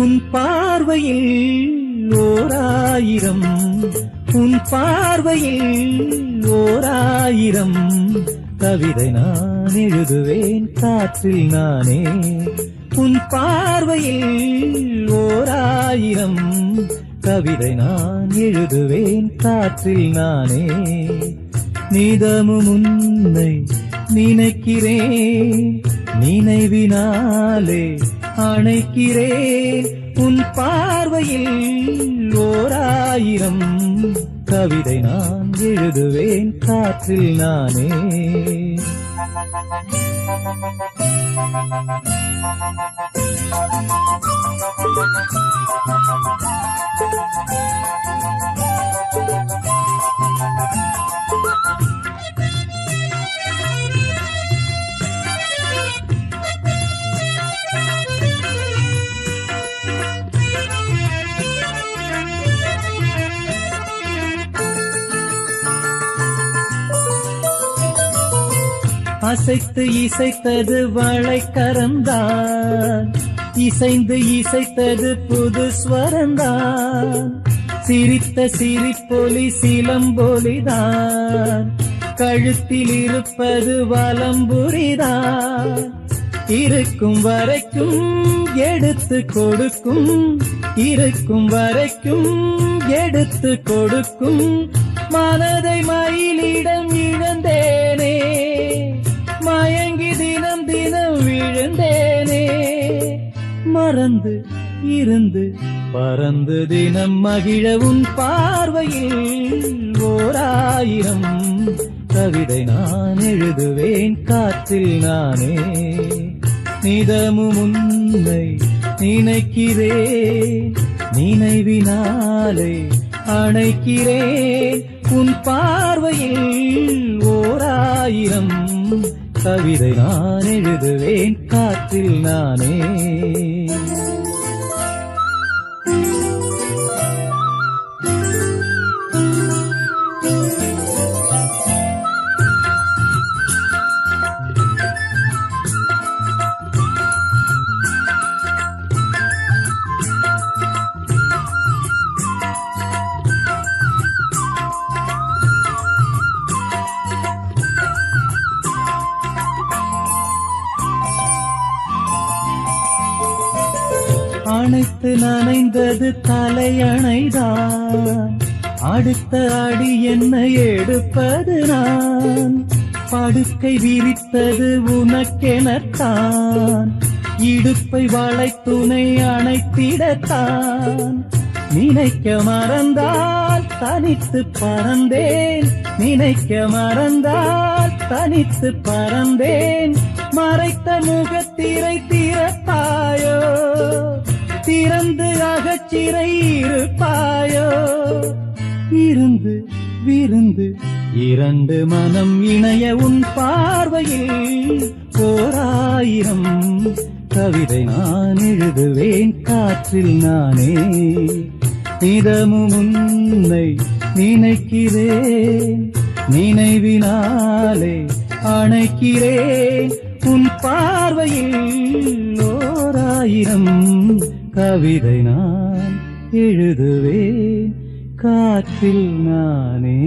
உன் பார்வையில் ஓராயிரம் உன் பார்வையில் ஓராயிரம். கவிதை நான் எழுதுவேன் காற்றில் நானே. உன் பார்வையில் ஓராயிரம் கவிதை நான் எழுதுவேன் காற்றில் நானே. நிதமும் உன்னை நினைக்கிறேன் நினைவினாலே அணைக்கிறேன் உன் பார்வையில் ஓராயிரம் கவிதை நான் எழுதுவேன் காற்றில் நானே அசைத்து இசைத்தது வளைக்கரந்தான் இசைந்து இசைத்தது புது ஸ்வரந்தான் சிரித்த சிரிப்பொலி சிலம்பொலிதான். கழுத்தில் இருப்பது வலம்புரிதான். இருக்கும் வரைக்கும் எடுத்து கொடுக்கும். இருக்கும் வரைக்கும் எடுத்து கொடுக்கும். மனதை மயிலிடம் இழந்த இருந்து பறந்து தினம் மகிழவும் பார்வையில் ஓராயிரம் கவிதை நான் எழுதுவேன். காற்றில் நானே நிதமும் உன்னை நினைக்கிறேன். நினைவினாலே அணைக்கிறேன். உன் பார்வையில் ஓராயிரம் கவிதை நான் எழுதுவேன். காற்றில் நானே அணைத்து நனைந்தது தலையணைதான். அடுத்த அடி என்ன எடுப்பது நான்? படுக்கை விரித்தது உனக்கெனத்தான். இடுப்பை வளைத்துணை அணைத்திடத்தான். நினைக்க மறந்தால் தனித்து பறந்தேன். நினைக்க மறந்தால் தனித்து பறந்தேன். மறைத்த முகத்திரை திறத்தாயோ? திறந்து அகச்சிறை இருப்பாயோ இருந்து விருந்து இரண்டு மனம் இணைய உன் பார்வையில் ஓராயிரம் கவிதை நான் எழுதுவேன் காற்றில் நானே. நிதமும் உன்னை நினைக்கிறேன் நினைவினாலே அணைக்கிறேன். உன் பார்வையில் ஓராயிரம் கவிதை நான் எழுதுவேன். காற்றில் நானே